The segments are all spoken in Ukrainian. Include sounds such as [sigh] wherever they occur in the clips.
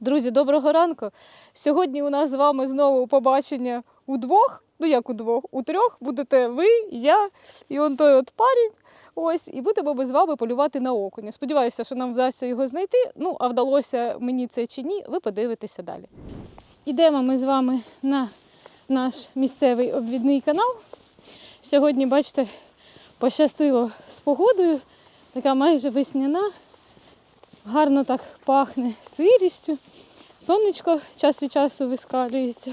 Друзі, доброго ранку. Сьогодні у нас з вами знову побачення удвох. Ну як удвох? У трьох будете ви, я і он той от парень. Ось, і будемо ми з вами полювати на окуня. Сподіваюся, що нам вдасться його знайти. Ну, а вдалося мені це чи ні, ви подивитеся далі. Ідемо ми з вами на наш місцевий обвідний канал. Сьогодні, бачите, пощастило з погодою, така майже весняна, гарно так пахне сирістю. Сонечко час від часу вискалюється.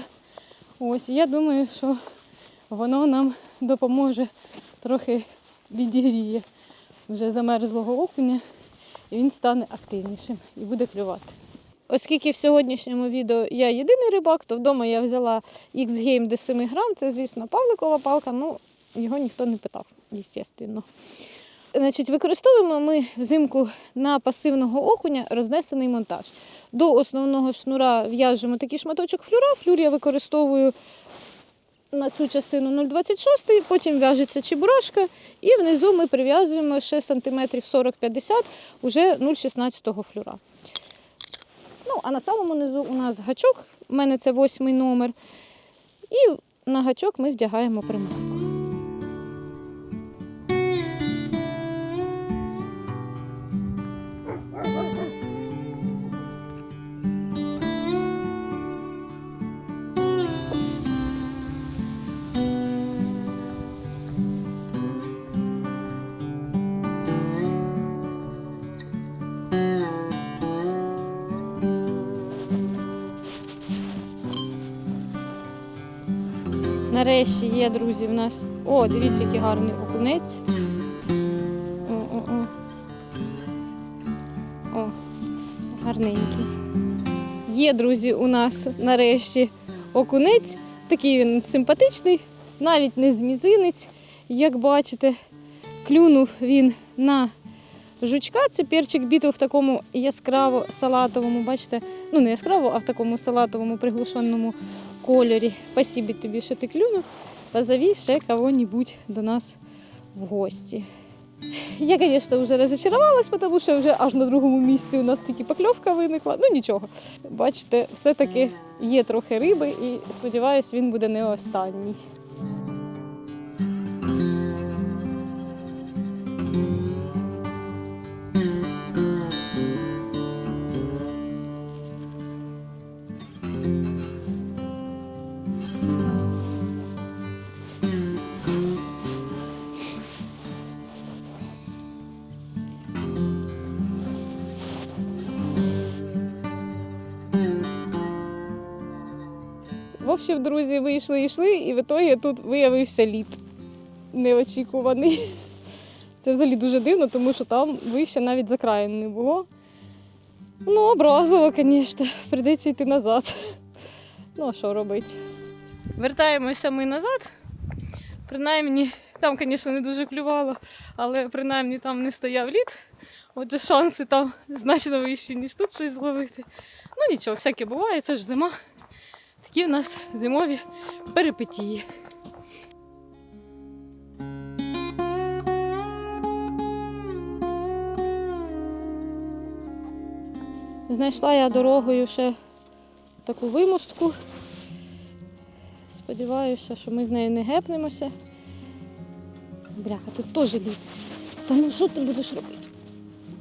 Ось, я думаю, що воно нам допоможе трохи відігріє вже замерзлого окуня, і він стане активнішим і буде клювати. Оскільки в сьогоднішньому відео я єдиний рибак, то вдома я взяла X-Game до 7 грам. Це, звісно, павликова палка, ну його ніхто не питав, звісно. Значить, використовуємо ми взимку на пасивного окуня рознесений монтаж. До основного шнура в'яжемо такий шматочок флюра. Флюр я використовую на цю частину 0,26, потім в'яжеться чебурашка, і внизу ми прив'язуємо ще сантиметрів 40-50 уже 0,16 флюра. Ну, а на самому низу у нас гачок, у мене це восьмий номер. І на гачок ми вдягаємо приманку. Нарешті є, друзі, в нас. О, дивіться, який гарний окунець. О, о, о. О, гарненький. Є, друзі, у нас нарешті окунець. Такий він симпатичний, навіть не з мізинець. Як бачите, клюнув він на жучка. Це перчик бітл в такому яскраво салатовому, бачите, ну не яскраво, а в такому салатовому приглушеному кольорі. Спасибі тобі, що ти клюнув. Позови ще кого-нибудь до нас в гості. Я, звісно, вже розчарувалась, тому що вже аж на другому місці у нас тільки покльовка виникла. Ну нічого. Бачите, все-таки є трохи риби і сподіваюся, він буде не останній. Общем, друзі, вийшли, йшли, і в ітогі тут виявився лід неочікуваний. Це взагалі дуже дивно, тому що там вище навіть закраєн не було. Ну, образливо, звісно, прийдеться йти назад. Ну, а що робити? Вертаємося ми назад. Принаймні, там, звісно, не дуже клювало, але принаймні там не стояв лід. Отже, шанси там значно вищі, ніж тут щось зловити. Ну нічого, всяке буває, це ж зима. Такі в нас зимові перипетії. Знайшла я дорогою ще таку вимостку. Сподіваюся, що ми з нею не гепнемося. Бляха, тут теж лід. Та ну що ти будеш робити?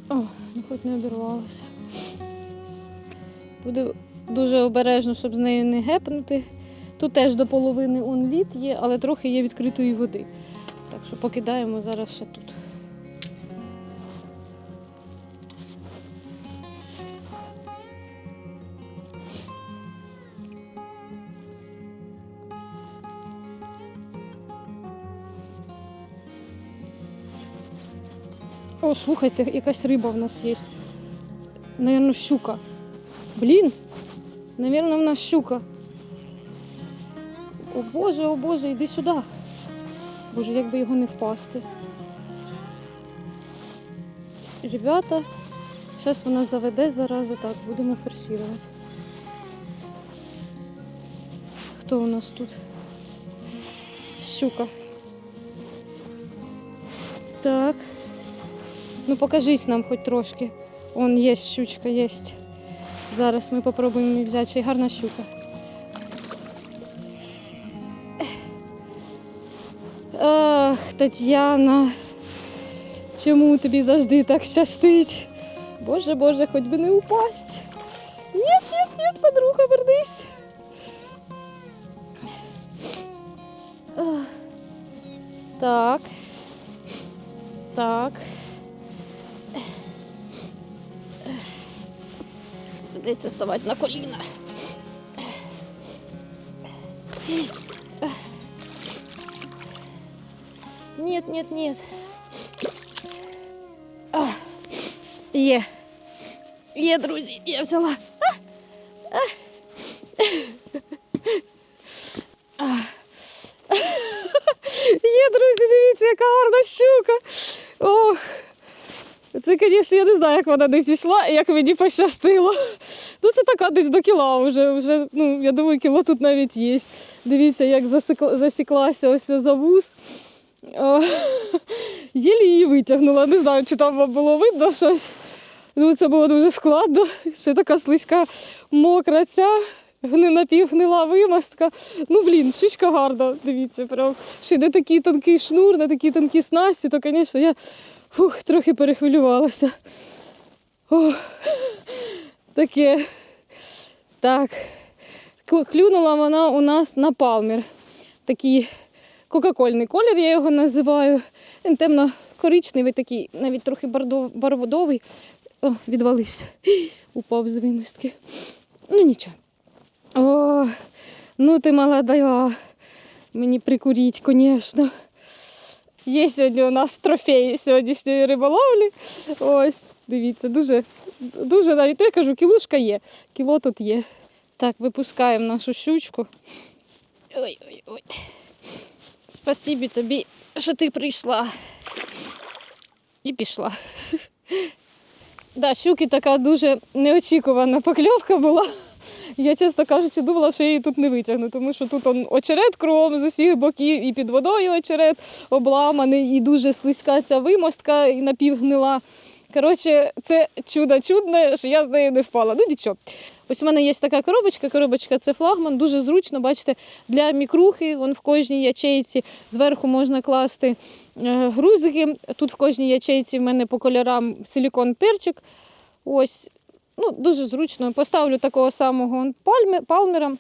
О, ну хоч не обірвалося. Буду дуже обережно, щоб з нею не гепнути. Тут теж до половини он лід є, але трохи є відкритої води. Так що покидаємо зараз ще тут. О, слухайте, якась риба в нас є. Наверно, щука. Блін, Навірно, в нас щука. О Боже, о Боже, йди сюди. Боже, як би його не впасти. Ребята, зараз вона заведе зараза, так, будемо форсувати. Хто у нас тут? Щука. Так. Ну покажись нам хоч трошки. Он є щучка, є. Зараз ми попробуємо взяти, ще й гарна щука. Ах, Тетяна, чому тобі завжди так щастить? Боже, Боже, хоч би не упасть. Ні, ні, ні, подруга, вернись. Так. Так. Придеться ставати на коліна. Нет, нет, нет. А, є. Є, друзі, я взяла. А, а. А. Є, друзі, дивіться, яка гарна щука. Ох. Це, звісно, я не знаю, як вона не зійшла і як мені пощастило. Ну, це така десь до кіла вже. вже ну, я думаю, кіло тут навіть є. Дивіться, як засекла, засіклася ось за вуз. О, [laughs] Єлі її витягнула. Не знаю, чи там було видно щось. Ну, це було дуже складно. Ще така слизька мокра ця. гни- Напівгнила вимастка. Ну, блін, щучка гарна, дивіться, прям. Ще йде такий тонкий шнур, на такій тонкій снасті, то, звісно, я фух, трохи перехвилювалася. Ох, таке. Так. Клюнула вона у нас на палмір. Такий кока-кольний колір, я його називаю. Він темно-коричневий, такий, навіть трохи бордов- бордовий. О, відвалився. [gasps] Упав з вимістки. Ну нічого. О, ну ти молода. Мені прикуріть, звісно. Є сьогодні у нас трофей сьогоднішньої риболовлі. Ось, дивіться, дуже, дуже навіть я кажу, кілушка є. Кіло тут є. Так, випускаємо нашу щучку. Ой-ой-ой. Спасибі тобі, що ти прийшла. І пішла. [laughs] Да, щуки така дуже неочікувана покльовка була. Я, чесно кажучи, думала, що я її тут не витягну, тому що тут он очерет кругом з усіх боків, і під водою очерет обламаний, і дуже слизька ця вимостка і напівгнила. Коротше, це чудо чудне, що я з нею не впала. Ну нічого. Ось у мене є така коробочка. Коробочка це флагман, дуже зручно, бачите, для мікрухи. Вон в кожній ячейці зверху можна класти е, грузики. Тут в кожній ячейці в мене по кольорам силікон перчик. Ось, ну, дуже зручно. Поставлю такого самого палмера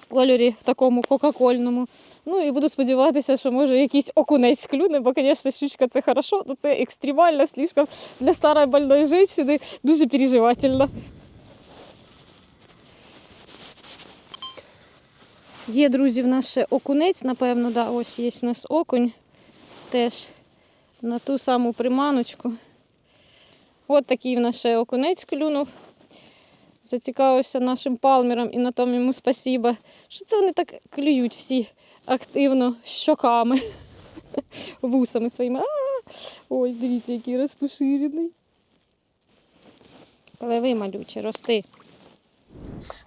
в кольорі, в такому кока-кольному. Ну і буду сподіватися, що може якийсь окунець клюне, бо, звісно, щучка це хорошо, але це екстремально, слишком для старої больної жінки дуже переживательно. Є, друзі, в нас ще окунець, напевно, да, ось є у нас окунь теж на ту саму приманочку. От такий в нас ще окунець клюнув. Зацікавився нашим палмером і на тому йому спасіба. Що це вони так клюють всі активно щоками, [laughs] вусами своїми. Ось, дивіться, який розпоширений. Пливи, малюче, рости.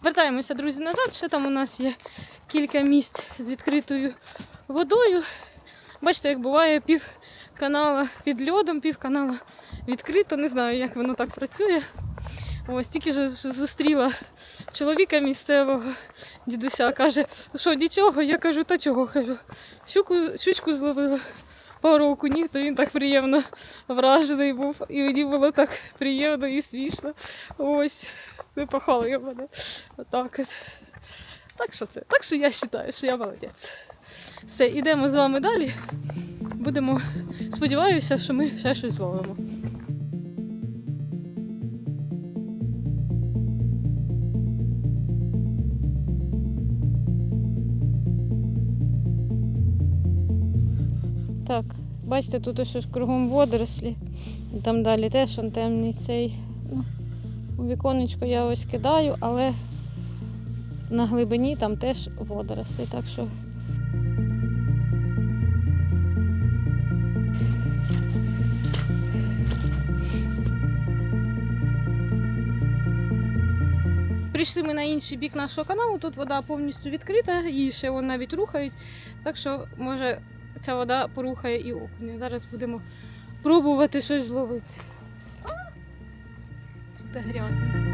Вертаємося, друзі, назад. Ще там у нас є кілька місць з відкритою водою. Бачите, як буває пів канала під льодом, пів канала відкрито. Не знаю, як воно так працює. Ось тільки ж зустріла чоловіка місцевого дідуся. Каже, що нічого, я кажу, та чого кажу. Щуку, щучку зловила пару окунів, то він так приємно вражений був. І мені було так приємно і смішно. Ось, не похвалив мене. Отак. Так що це? Так що я вважаю, що я молодець. Все, йдемо з вами далі. Будемо, сподіваюся, що ми ще щось зловимо. Так, бачите, тут ось ось кругом водорослі. І Там далі теж он темний цей. Ну, у віконечко я ось кидаю, але на глибині там теж водорослі. Так що Прийшли ми на інший бік нашого каналу. Тут вода повністю відкрита, її ще вон навіть рухають. Так що, може, ця вода порухає і окуня. Зараз будемо пробувати щось ловити. Тут грязь.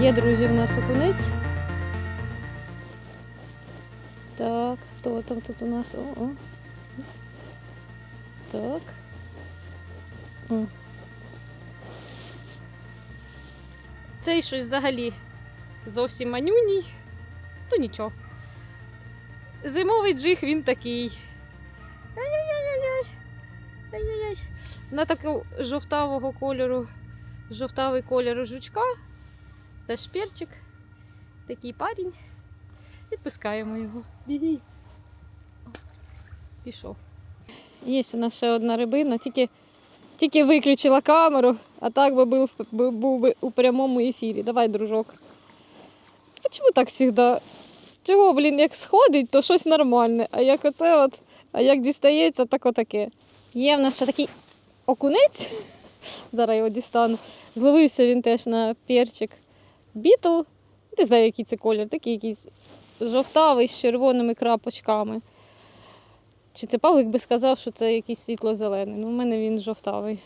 Є, друзі, в нас окунець. Так, хто там тут у нас? О, о. Так. О. Цей щось взагалі зовсім манюній. Ну нічого. Зимовий джиг він такий. Ай-яй-яй-яй. Ай-яй-яй. На такого жовтавого кольору, жовтавий кольор жучка. Теж перчик. Такий парень. Відпускаємо його. Бігій. Пішов. Є у нас ще одна рибина, тільки, тільки виключила камеру, а так би був, би- був би у прямому ефірі. Давай, дружок. Чому так завжди? Чого, блін, як сходить, то щось нормальне, а як оце от, а як дістається, так отаке. Є в нас ще такий окунець. [laughs] Зараз його дістану. Зловився він теж на перчик бітл. Не знаю, який це колір, такий якийсь жовтавий з червоними крапочками. Чи це Павлик би сказав, що це якийсь світло-зелений. Ну, в мене він жовтавий.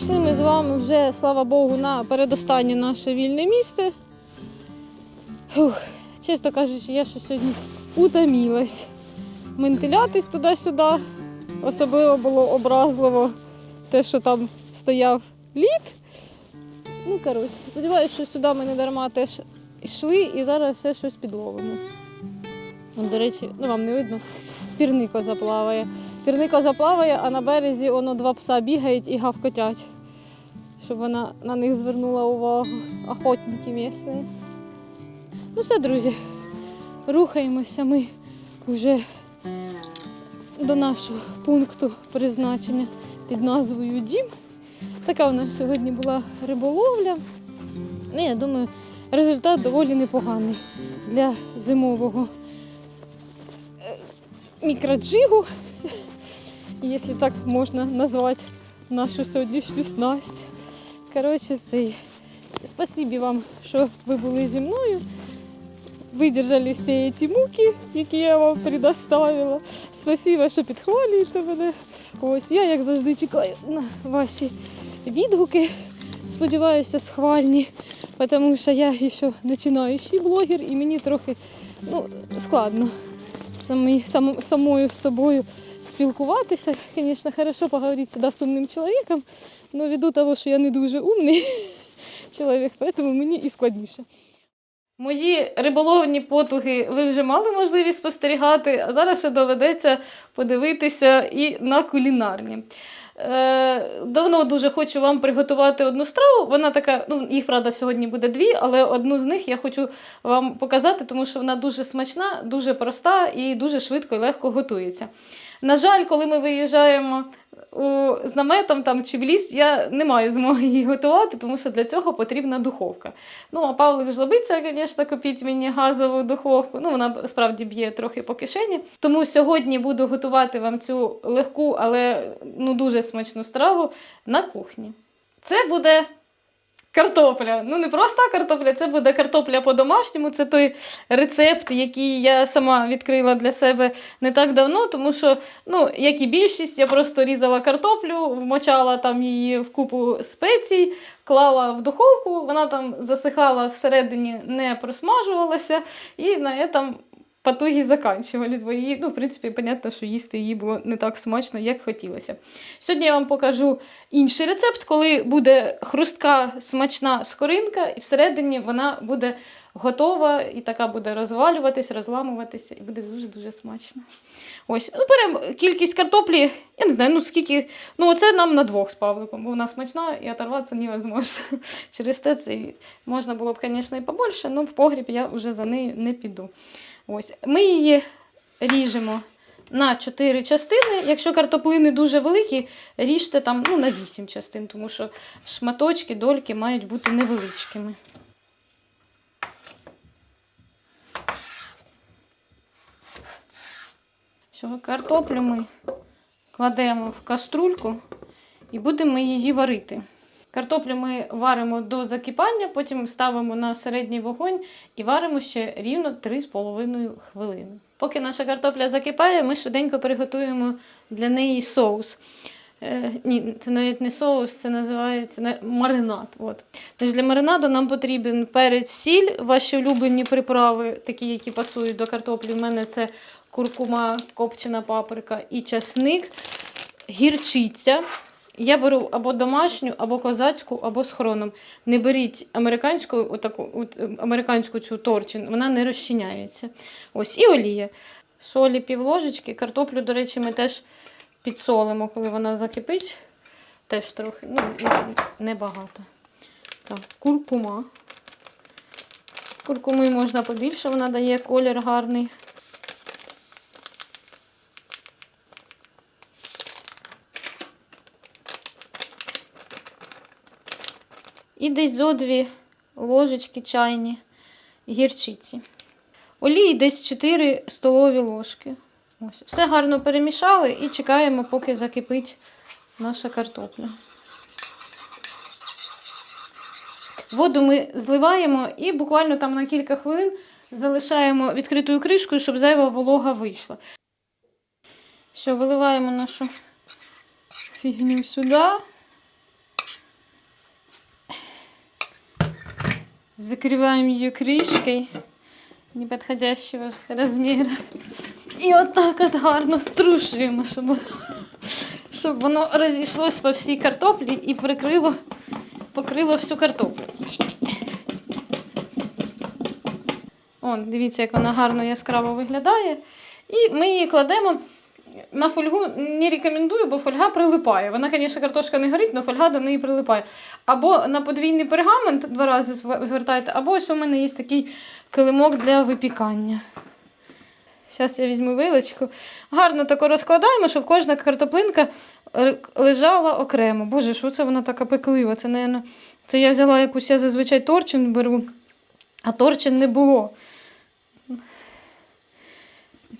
Прийшли ми з вами вже, слава Богу, на передостаннє наше вільне місце. Фух, чесно кажучи, я що сьогодні утомілась. Ментилятись туди-сюди. Особливо було образливо те, що там стояв лід. Ну, коротше, сподіваюся, що сюди ми не дарма теж йшли і зараз все щось підловимо. До речі, ну вам не видно, пірнико заплаває. Пірнико заплаває, а на березі воно два пса бігають і гавкотять, щоб вона на них звернула увагу. Охотники місцеві. Ну все, друзі, рухаємося ми вже до нашого пункту призначення під назвою Дім. Така у нас сьогодні була риболовля. Ну, я думаю, результат доволі непоганий для зимового е, мікроджигу, якщо так можна назвати нашу сьогоднішню снасть. Коротше, цей. Спасибі вам, що ви були зі мною. Видержали всі ці муки, які я вам предоставила. Спасибо, що підхвалюєте мене. Ось я, як завжди, чекаю на ваші відгуки. Сподіваюся, схвальні, тому що я ще починаючий блогер і мені трохи ну, складно самою собою спілкуватися. Звісно, хорошо поговорити сюди з умним чоловіком, але ввиду того, що я не дуже умний [laughs] чоловік, тому мені і складніше. Мої риболовні потуги ви вже мали можливість спостерігати, а зараз ще доведеться подивитися і на кулінарні. Е, давно дуже хочу вам приготувати одну страву. Вона така, ну їх правда сьогодні буде дві, але одну з них я хочу вам показати, тому що вона дуже смачна, дуже проста і дуже швидко і легко готується. На жаль, коли ми виїжджаємо у, з наметом там, чи в ліс, я не маю змоги її готувати, тому що для цього потрібна духовка. Ну, а Павлик жлобиться, звісно, купіть мені газову духовку. Ну, вона справді б'є трохи по кишені. Тому сьогодні буду готувати вам цю легку, але ну, дуже смачну страву на кухні. Це буде картопля. Ну, не проста картопля, це буде картопля по-домашньому. Це той рецепт, який я сама відкрила для себе не так давно, тому що, ну, як і більшість, я просто різала картоплю, вмочала там її в купу спецій, клала в духовку, вона там засихала всередині, не просмажувалася, і на этом потуги заканчувались, бо її, ну, в принципі, понятно, що їсти її було не так смачно, як хотілося. Сьогодні я вам покажу інший рецепт, коли буде хрустка смачна скоринка, і всередині вона буде готова і така буде розвалюватись, розламуватися, і буде дуже-дуже смачно. Ось, ну, беремо кількість картоплі, я не знаю, ну скільки. Ну, оце нам на двох з Павликом, бо вона смачна і оторватися невозможно. Через те це можна було б, звісно, і побольше, але в погріб я вже за нею не піду. Ось, Ми її ріжемо на 4 частини. Якщо картоплини дуже великі, ріжте там ну, на 8 частин, тому що шматочки, дольки мають бути невеличкими. Що картоплю ми кладемо в каструльку і будемо її варити. Картоплю ми варимо до закипання, потім ставимо на середній вогонь і варимо ще рівно 3,5 хвилини. Поки наша картопля закипає, ми швиденько приготуємо для неї соус. Е, ні, це навіть не соус, це називається маринад. От. Тож для маринаду нам потрібен перець, сіль, ваші улюблені приправи, такі, які пасують до картоплі. У мене це куркума, копчена паприка і часник, гірчиця. Я беру або домашню, або козацьку, або з хроном. Не беріть американську, отаку, от, е, американську цю торчин, вона не розчиняється. Ось, і олія. Солі пів ложечки. Картоплю, до речі, ми теж підсолимо, коли вона закипить. Теж трохи, ну, небагато. Так, куркума. Куркуми можна побільше, вона дає колір гарний. І десь зо дві ложечки чайні гірчиці. Олії десь 4 столові ложки. Ось. Все гарно перемішали і чекаємо, поки закипить наша картопля. Воду ми зливаємо і буквально там на кілька хвилин залишаємо відкритою кришкою, щоб зайва волога вийшла. Все, виливаємо нашу фігню сюди. Закрываем ее крышкой неподходящего размера. І отак от гарно струшуємо, щоб, щоб воно розійшлось по всій картоплі і прикрило, покрило всю картоплю. Он, дивіться, як вона гарно яскраво виглядає. І ми її кладемо на фольгу. Не рекомендую, бо фольга прилипає. Вона, звісно, картошка не горить, але фольга до неї прилипає. Або на подвійний пергамент два рази зв- звертайте, або ось у мене є такий килимок для випікання. Зараз я візьму вилочку. Гарно тако розкладаємо, щоб кожна картоплинка лежала окремо. Боже, що це вона така пеклива? Це, наверно, це я взяла якусь, я зазвичай торчин беру, а торчин не було.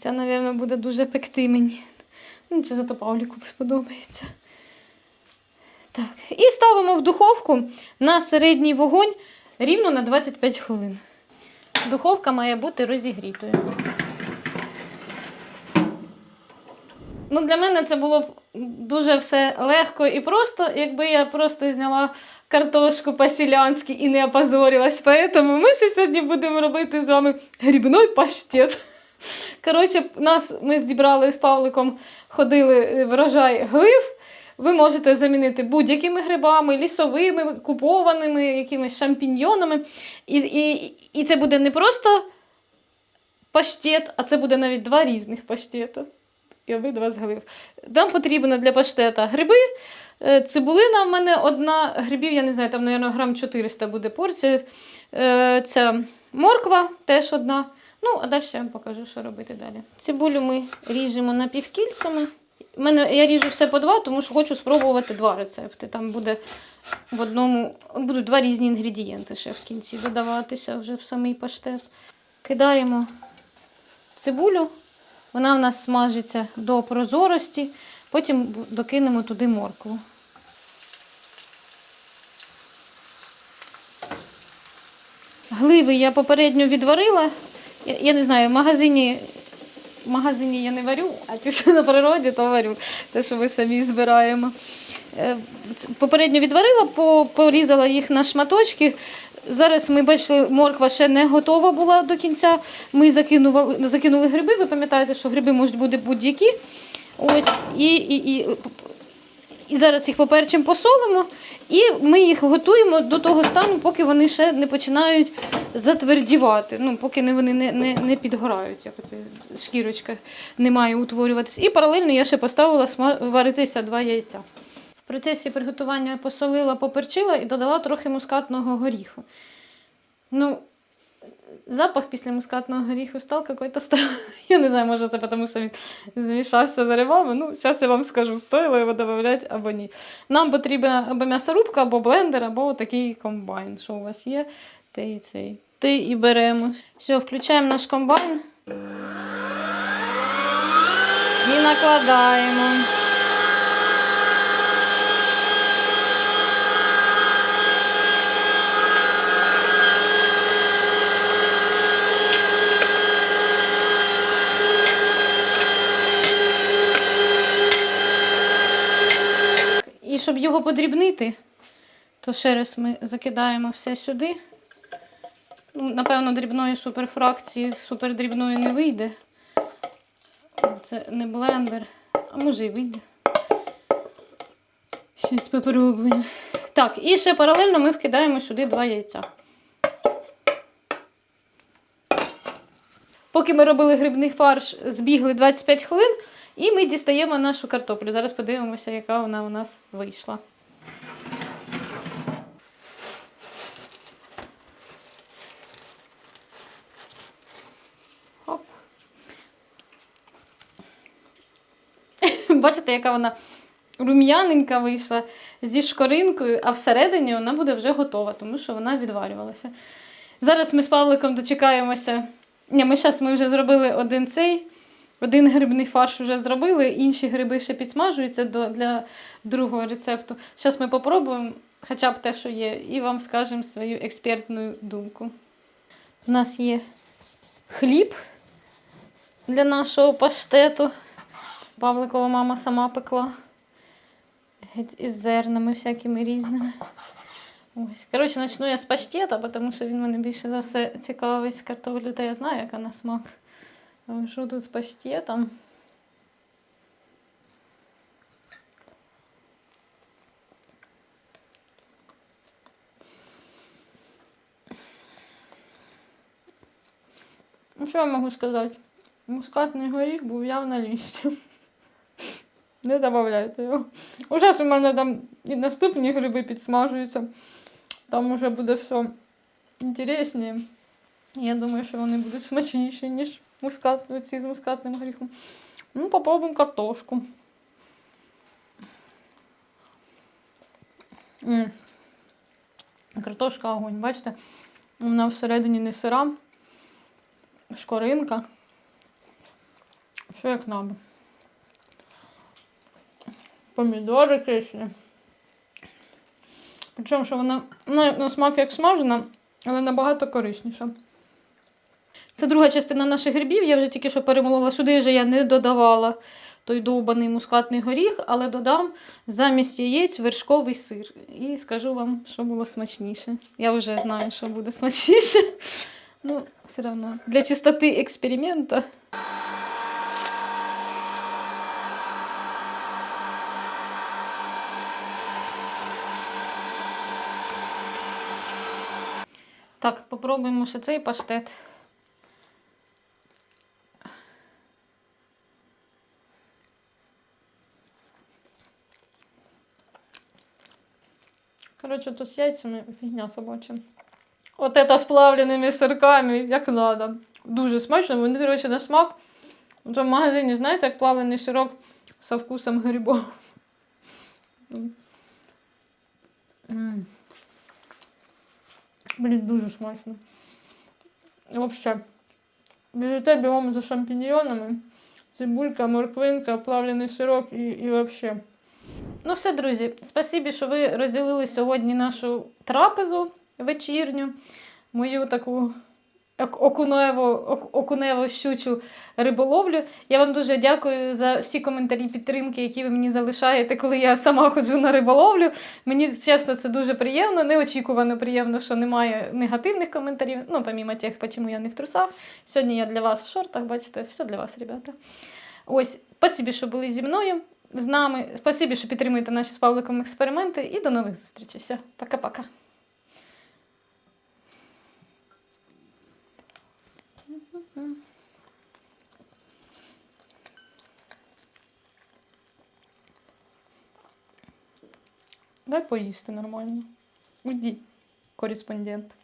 Ця, мабуть, буде дуже пекти мені. Ну, чи зато Павліку сподобається. Так. І ставимо в духовку на середній вогонь рівно на 25 хвилин. Духовка має бути розігрітою. Ну, для мене це було б дуже все легко і просто, якби я просто зняла картошку по-селянськи і не опозорилась. Тому ми ще сьогодні будемо робити з вами грибний паштет. Коротше, нас ми зібрали з Павликом, ходили е, врожай глив. Ви можете замінити будь-якими грибами, лісовими, купованими, якимись шампіньйонами. І, і, і це буде не просто паштет, а це буде навіть два різних паштета. І обидва з глив. Нам потрібно для паштета гриби. Е, Цибулина в мене одна, грибів, я не знаю, там, мабуть, грам 400 буде порція. Е, Ця морква теж одна. Ну, а далі я вам покажу, що робити далі. Цибулю ми ріжемо напівкільцями. Мене я ріжу все по два, тому що хочу спробувати два рецепти. Там буде в одному будуть два різні інгредієнти ще в кінці додаватися вже в самий паштет. Кидаємо цибулю. Вона в нас смажиться до прозорості, потім докинемо туди моркву. Гливи я попередньо відварила. Я, я не знаю, в магазині, в магазині я не варю, а ті, що на природі, то варю. Те, що ми самі збираємо. Е, Попередньо відварила, порізала їх на шматочки. Зараз ми бачили, морква ще не готова була до кінця. Ми закинули, закинули гриби. Ви пам'ятаєте, що гриби можуть бути будь-які. Ось, і, і, і, і зараз їх поперчим посолимо, і ми їх готуємо до того стану, поки вони ще не починають затвердівати. Ну, поки вони не, не, не підгорають, як оце шкірочка не має утворюватися. І паралельно я ще поставила варитися два яйця. В процесі приготування посолила, поперчила і додала трохи мускатного горіху. Ну, запах після мускатного горіху став какой-то странный. [laughs] Я не знаю, може це тому, що він змішався з грибами. Ну, зараз я вам скажу, стоїло його додати або ні. Нам потрібна або м'ясорубка, або блендер, або такий комбайн. Що у вас є, те і цей. Ти і беремо. Все, включаємо наш комбайн. І накладаємо. І щоб його подрібнити, то ще раз ми закидаємо все сюди. Ну, напевно, дрібної суперфракції, супердрібної не вийде. Це не блендер, а може і вийде. Щось попробуємо. Так, і ще паралельно ми вкидаємо сюди два яйця. Поки ми робили грибний фарш, збігли 25 хвилин, і ми дістаємо нашу картоплю. Зараз подивимося, яка вона у нас вийшла. Бачите, яка вона рум'яненька вийшла зі шкоринкою, а всередині вона буде вже готова, тому що вона відварювалася. Зараз ми з Павликом дочекаємося. Ні, ми зараз ми вже зробили один цей, один грибний фарш вже зробили, інші гриби ще підсмажуються до, для другого рецепту. Зараз ми попробуємо хоча б те, що є, і вам скажемо свою експертну думку. У нас є хліб для нашого паштету. Павликова мама сама пекла. Геть із зернами всякими різними. Ось. Коротше, почну я з паштета, тому що він мене більше за все цікавить з картоплю, та я знаю, яка на смак. Що тут з паштетом? Ну, що я можу сказати? Мускатний горіх був явно лістя. Не додавайте його. Уже ж у мене там і наступні гриби підсмажуються. Там уже буде все інтересніше. Я думаю, що вони будуть смачніші, ніж мускат, оці з мускатним горіхом. Ну, попробуємо картошку. М. Картошка огонь, бачите? Вона всередині не сира, шкоринка. Все як надо. Помідори кислі. Причому, що вона ну, на смак як смажена, але набагато корисніша. Це друга частина наших грибів. Я вже тільки що перемолола сюди, вже я не додавала той довбаний мускатний горіх, але додам замість яєць вершковий сир. І скажу вам, що було смачніше. Я вже знаю, що буде смачніше. Ну, все одно. Для чистоти експеримента. Так, попробуємо ще цей паштет. Коротше, то з яйцями фігня собача. От це з плавленими сирками, як надо. Дуже смачно. Вони, до речі, на смак. Це в магазині, знаєте, як плавлений сирок со вкусом грибов. М. Блін, дуже смачно. Взагалі. Біжите бігом за шампіньйонами. Цибулька, морквинка, плавлений сирок і, і взагалі. Ну все, друзі, спасибі, що ви розділили сьогодні нашу трапезу вечірню, мою таку ок- окунево, ок- щучу риболовлю. Я вам дуже дякую за всі коментарі підтримки, які ви мені залишаєте, коли я сама ходжу на риболовлю. Мені чесно, це дуже приємно, неочікувано приємно, що немає негативних коментарів. Ну, помімо тих, чому я не в трусах. Сьогодні я для вас в шортах, бачите, все для вас, ребята. Ось, спасибі, що були зі мною, з нами. Спасибі, що підтримуєте наші з Павликом експерименти. І до нових зустрічей. Все, пока-пока. Дай поїсти нормально. Уйди, кореспондент.